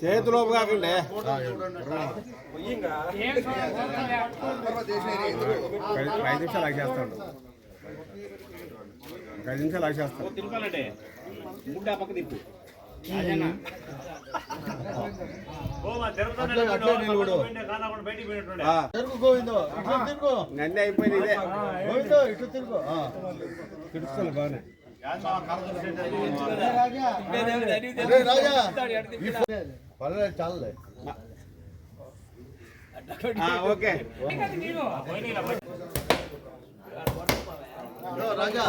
చేతిలో కాకుండా ఐదు నిమిషాలు ఆగి చేస్తాడు. ఒక ఐదు నిమిషాలు ఆగి చేస్తాడు. తిరుగు గోవిందో ఇట్లా తిరుగు. నన్ను అయిపోయింది ఇదే. గోవిందో ఇట్లా తిరుగు. ఆ. తిడుస్తాను బాగానే. పర్లేదు చాలే ఆ, ఓకే. రాజా.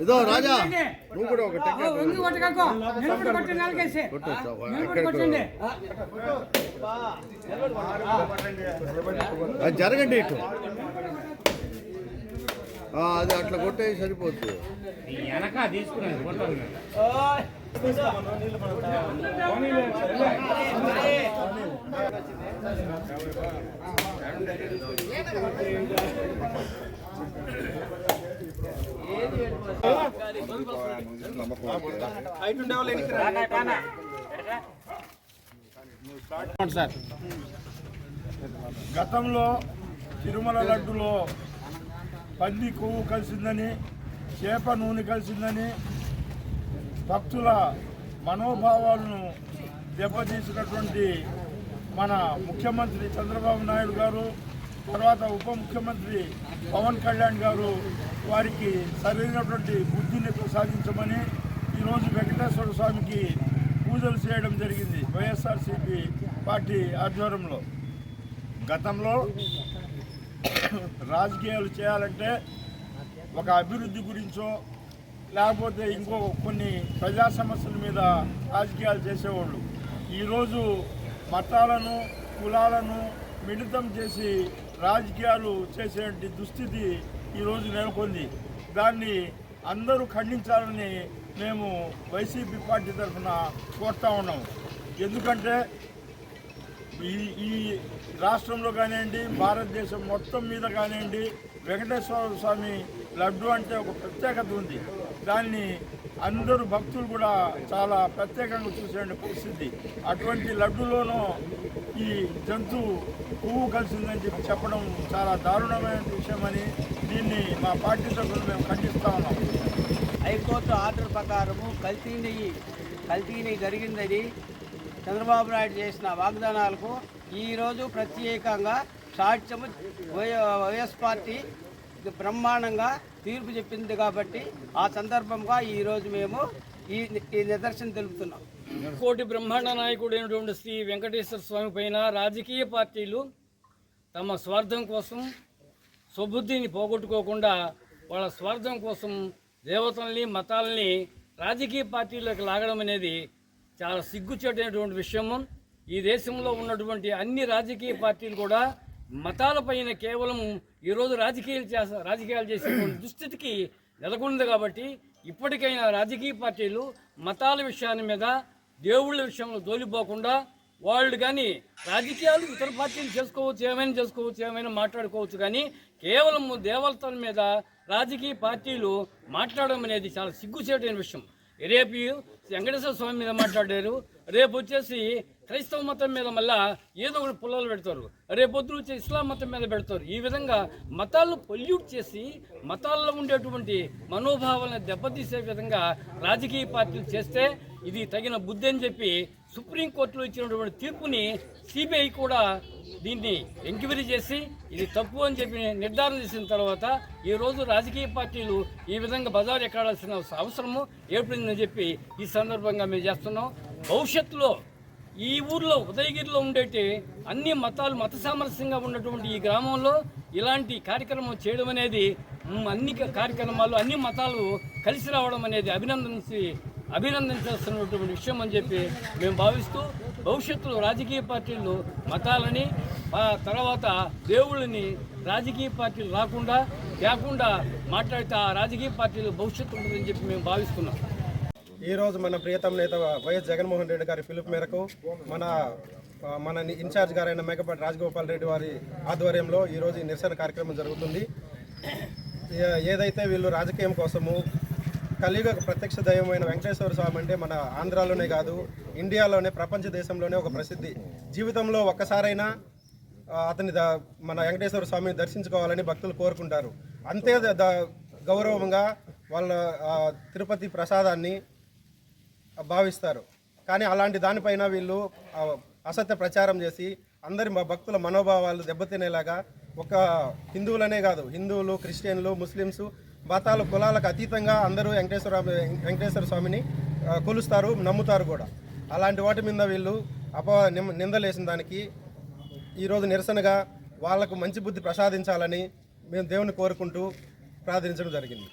ఇదో రాజా నువ్వు కూడా ఒక టెక్ వంగి కొట్టకో నిలబడి కొట్టి నెలకేసి నిలబడి కొట్టండి అది జరగండి ఇటు ఆ, అది అట్లా కొట్టేసి సరిపోతుంది వెనక తీసుకున్నాను గతంలో తిరుమల లడ్డులో పంది కొవ్వు కలిసిందని చేప నూనె కలిసిందని భక్తుల మనోభావాలను దెబ్బతీసినటువంటి మన ముఖ్యమంత్రి చంద్రబాబు నాయుడు గారు తర్వాత ఉప ముఖ్యమంత్రి పవన్ కళ్యాణ్ గారు వారికి సరైనటువంటి బుద్ధిని ప్రసాదించమని ఈరోజు వెంకటేశ్వర స్వామికి పూజలు చేయడం జరిగింది వైఎస్ఆర్సీపీ పార్టీ ఆధ్వర్యంలో. గతంలో రాజకీయాలు చేయాలంటే ఒక అభివృద్ధి గురించో లేకపోతే ఇంకో కొన్ని ప్రజా సమస్యల మీద రాజకీయాలు చేసేవాళ్ళు. ఈరోజు మతాలను కులాలను మిళితం చేసి రాజకీయాలు చేసేటువంటి దుస్థితి ఈరోజు నెలకొంది. దాన్ని అందరూ ఖండించాలని మేము వైసీపీ పార్టీ తరఫున కోరుతా ఉన్నాం. ఎందుకంటే ఈ ఈ రాష్ట్రంలో కానివ్వండి భారతదేశం మొత్తం మీద కానివ్వండి వెంకటేశ్వర స్వామి లడ్డు అంటే ఒక ప్రత్యేకత ఉంది. దాన్ని అందరూ భక్తులు కూడా చాలా ప్రత్యేకంగా చూసే పరిస్థితి. అటువంటి లడ్డులోనూ ఈ జంతువు పువ్వు కలిసిందని చెప్పి చెప్పడం చాలా దారుణమైన విషయమని దీన్ని మా పార్టీ సభ్యులు మేము ఖండిస్తా ఉన్నాం. హైకోర్టు ఆర్డర్ ప్రకారము కల్తీ నెయ్యి కల్తీ నెయ్యి జరిగిందని చంద్రబాబు నాయుడు చేసిన వాగ్దానాలకు ఈరోజు ప్రత్యేకంగా సాక్ష్యము వై- వైఎస్ పార్టీ బ్రహ్మాండంగా తీర్పు చెప్పింది కాబట్టి ఆ సందర్భంగా ఈరోజు మేము ఈ ఈ నిదర్శనం తెలుపుతున్నాం. కోటి బ్రహ్మాండ నాయకుడైనటువంటి శ్రీ వెంకటేశ్వర స్వామి పైన రాజకీయ పార్టీలు తమ స్వార్థం కోసం సుబుద్ధిని పోగొట్టుకోకుండా వాళ్ళ స్వార్థం కోసం దేవతల్ని మతాలని రాజకీయ పార్టీలకు లాగడం అనేది చాలా సిగ్గుచేటైనటువంటి విషయము. ఈ దేశంలో ఉన్నటువంటి అన్ని రాజకీయ పార్టీలు కూడా మతాలపైన కేవలం ఈరోజు రాజకీయాలు చేస రాజకీయాలు చేసేటువంటి దుస్థితికి నెలకొంది కాబట్టి ఇప్పటికైనా రాజకీయ పార్టీలు మతాల విషయాన్ని మీద దేవుళ్ళ విషయంలో దోలిపోకుండా వాళ్ళు కానీ రాజకీయాలు ఇతర పార్టీలు చేసుకోవచ్చు ఏమైనా చేసుకోవచ్చు ఏమైనా మాట్లాడుకోవచ్చు కానీ కేవలం దేవతల మీద రాజకీయ పార్టీలు మాట్లాడడం అనేది చాలా సిగ్గుచేటైన విషయం. రేపు వెంకటేశ్వర స్వామి మీద మాట్లాడారు. రేపు వచ్చేసి క్రైస్తవ మతం మీద మళ్ళా ఏదో ఒకటి పుల్లలు పెడతారు. రేపొద్దు వచ్చి ఇస్లాం మతం మీద పెడతారు. ఈ విధంగా మతాలను పొల్యూట్ చేసి మతాల్లో ఉండేటువంటి మనోభావాలను దెబ్బతీసే విధంగా రాజకీయ పార్టీలు చేస్తే ఇది తగిన బుద్ధి అని చెప్పి సుప్రీంకోర్టులో ఇచ్చినటువంటి తీర్పుని సిబిఐ కూడా దీన్ని ఎంక్వైరీ చేసి ఇది తప్పు అని చెప్పి నిర్ధారణ చేసిన తర్వాత ఈరోజు రాజకీయ పార్టీలు ఈ విధంగా బజారు ఎక్కడాల్సిన అవసరము ఏర్పడిందని చెప్పి ఈ సందర్భంగా మేము చేస్తున్నాం. భవిష్యత్తులో ఈ ఊర్లో ఉదయగిరిలో ఉండేటి అన్ని మతాలు మత సామరస్యంగా ఉన్నటువంటి ఈ గ్రామంలో ఇలాంటి కార్యక్రమం చేయడం అనేది అన్ని కార్యక్రమాలు అన్ని మతాలు కలిసి రావడం అనేది అభినందించి అభినందించాల్సినటువంటి విషయం అని చెప్పి మేము భావిస్తూ భవిష్యత్తులో రాజకీయ పార్టీలు మతాలని తర్వాత దేవుళ్ళని రాజకీయ పార్టీలు రాకుండా లేకుండా మాట్లాడితే ఆ రాజకీయ పార్టీలు భవిష్యత్తు ఉంటుందని చెప్పి మేము భావిస్తున్నాం. ఈరోజు మన ప్రియతమ నేత వైఎస్ జగన్మోహన్ రెడ్డి గారి పిలుపు మేరకు మన మన ఇన్ఛార్జ్ గారైన మేకపాటి రాజగోపాల్ రెడ్డి వారి ఆధ్వర్యంలో ఈరోజు ఈ నిరసన కార్యక్రమం జరుగుతుంది. ఏ- ఏదైతే వీళ్ళు రాజకీయం కోసము కలియుగ ప్రత్యక్ష దైవమైన వెంకటేశ్వర స్వామి అంటే మన ఆంధ్రాలోనే కాదు ఇండియాలోనే ప్రపంచ దేశంలోనే ఒక ప్రసిద్ధి. జీవితంలో ఒక్కసారైనా అతని ద మన వెంకటేశ్వర స్వామిని దర్శించుకోవాలని భక్తులు కోరుకుంటారు. అంతే గౌరవంగా వాళ్ళ తిరుపతి ప్రసాదాన్ని భావిస్తారు. కానీ అలాంటి దానిపైన వీళ్ళు అసత్య ప్రచారం చేసి అందరి మా భక్తుల మనోభావాలు దెబ్బతినేలాగా ఒక హిందువులనే కాదు హిందువులు క్రిస్టియన్లు ముస్లిమ్స్ మతాలు కులాలకు అతీతంగా అందరూ వెంకటేశ్వర వెంకటేశ్వర స్వామిని కొలుస్తారు నమ్ముతారు కూడా. అలాంటి వాటి మీద వీళ్ళు అప నిం- నిందలేసిన దానికి ఈరోజు నిరసనగా వాళ్ళకు మంచి బుద్ధి ప్రసాదించాలని మేము దేవుని కోరుకుంటూ ప్రార్థించడం జరిగింది.